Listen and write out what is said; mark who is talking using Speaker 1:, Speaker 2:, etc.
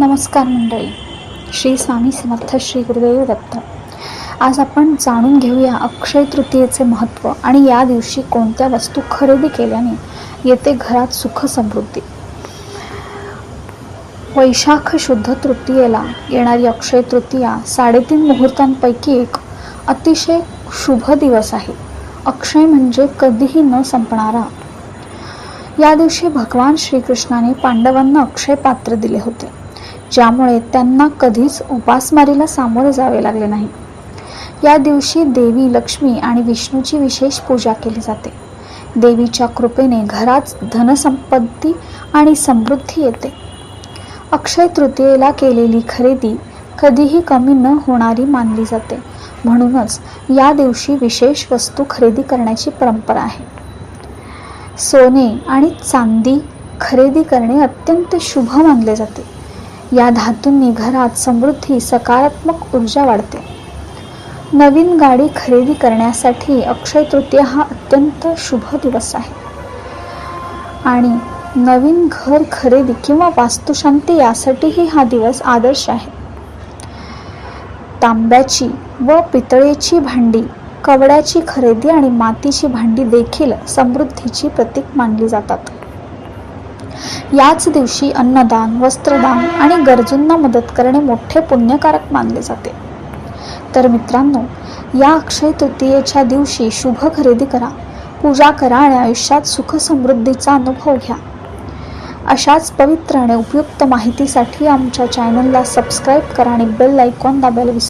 Speaker 1: नमस्कार मंडळी. श्री स्वामी समर्थ श्री गुरुदेव दत्त. आज आपण जाणून घेऊया अक्षय तृतीयेचे महत्त्व आणि या दिवशी कोणत्या वस्तू खरेदी केल्याने येते घरात सुख समृद्धी. वैशाख शुद्ध तृतीयेला येणारी अक्षय तृतीया साडेतीन मुहूर्तांपैकी एक. अतिशय शुभ दिवस आहे. अक्षय म्हणजे कधीही न संपणारा. या दिवशी भगवान श्रीकृष्णाने पांडवांना अक्षय पात्र दिले होते. ज्यामुळे त्यांना कधीच उपासमारीला सामोरे जावे लागले नाही. या दिवशी देवी लक्ष्मी आणि विष्णूची विशेष पूजा केली जाते. देवीच्या कृपेने घरात धनसंपत्ती आणि समृद्धी येते. अक्षय तृतीयेला केलेली खरेदी कधीही कमी न होणारी मानली जाते. म्हणूनच या दिवशी विशेष वस्तू खरेदी करण्याची परंपरा आहे. सोने आणि चांदी खरेदी करणे अत्यंत शुभ मानले जाते. या धातूंनी घरात समृद्धी सकारात्मक ऊर्जा वाढते. नवीन गाडी खरेदी करण्यासाठी अक्षय तृतीया हा अत्यंत शुभ दिवस आहे. आणि नवीन घर खरेदी किंवा वास्तुशांती यासाठीही हा दिवस आदर्श आहे. तांब्याची व पितळेची भांडी कवड्याची खरेदी आणि मातीची भांडी देखील समृद्धीची प्रतीक मानली जातात. याच दिवशी अन्नदान वस्त्रदान आणि गरजूंना मदत करणे मोठे पुण्यकारक मानले जाते. तर मित्रांनो या अक्षय तृतीयेच्या दिवशी शुभ खरेदी करा पूजा करा आणि आयुष्यात सुख समृद्धीचा अनुभव घ्या. अशाच पवित्र आणि उपयुक्त माहितीसाठी आमच्या चॅनलला सबस्क्राईब करा आणि बेल आयकॉन दाबायला विसरू